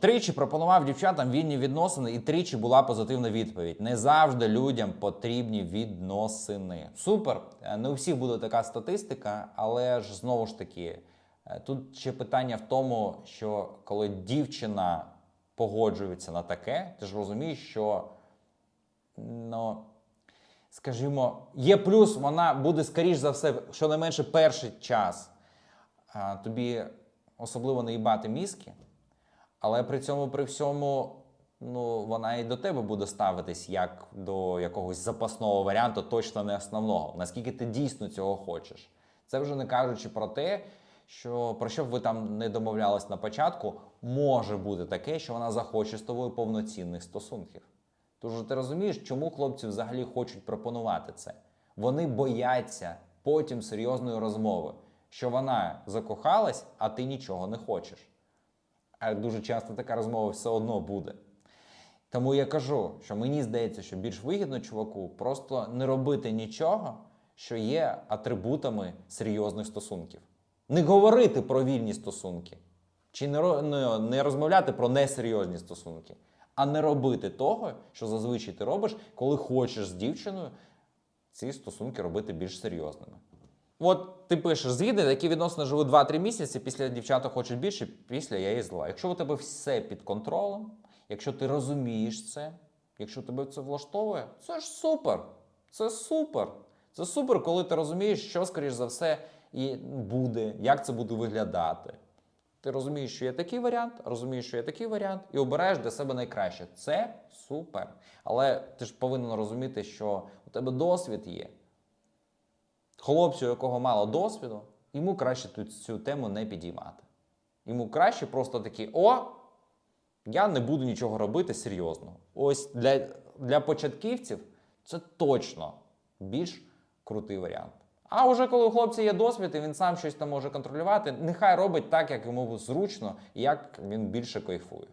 Тричі пропонував дівчатам вільні відносини, і тричі була позитивна відповідь. Не завжди людям потрібні відносини. Супер. Е, Не у всіх буде така статистика, але ж знову ж таки, е, тут ще питання в тому, що коли дівчина погоджується на таке, ти ж розумієш, що ну, скажімо, є плюс, вона буде, скоріш за все, щонайменше перший час тобі особливо не їбати мізки, але при цьому, при всьому, ну, вона і до тебе буде ставитись як до якогось запасного варіанту, точно не основного. Наскільки ти дійсно цього хочеш. Це вже не кажучи про те, що про що б ви там не домовлялись на початку, може бути таке, що вона захоче з тобою повноцінних стосунків. Тож ти розумієш, чому хлопці взагалі хочуть пропонувати це? Вони бояться потім серйозної розмови, що вона закохалась, а ти нічого не хочеш. А дуже часто така розмова все одно буде. Тому я кажу, що мені здається, що більш вигідно чуваку просто не робити нічого, що є атрибутами серйозних стосунків. Не говорити про вільні стосунки, чи не, розмовляти про несерйозні стосунки, а не робити того, що зазвичай ти робиш, коли хочеш з дівчиною ці стосунки робити більш серйозними. От ти пишеш звіти, які відносно живуть 2-3 місяці, після дівчата хочуть більше, після я її зла. Якщо у тебе все під контролем, якщо ти розумієш це, якщо тебе це влаштовує, це ж супер. Це супер. Це супер, коли ти розумієш, що, скоріш за все, і буде, як це буде виглядати. Ти розумієш, що є такий варіант, розумієш, що є такий варіант, і обираєш для себе найкраще. Це супер. Але ти ж повинен розуміти, що у тебе досвід є. Хлопцю, якого мало досвіду, йому краще тут цю тему не підіймати. Йому краще просто такий: о, я не буду нічого робити серйозно. Ось для, для початківців це точно більш крутий варіант. А вже коли у хлопця є досвід, і він сам щось там може контролювати, нехай робить так, як йому зручно, як він більше кайфує.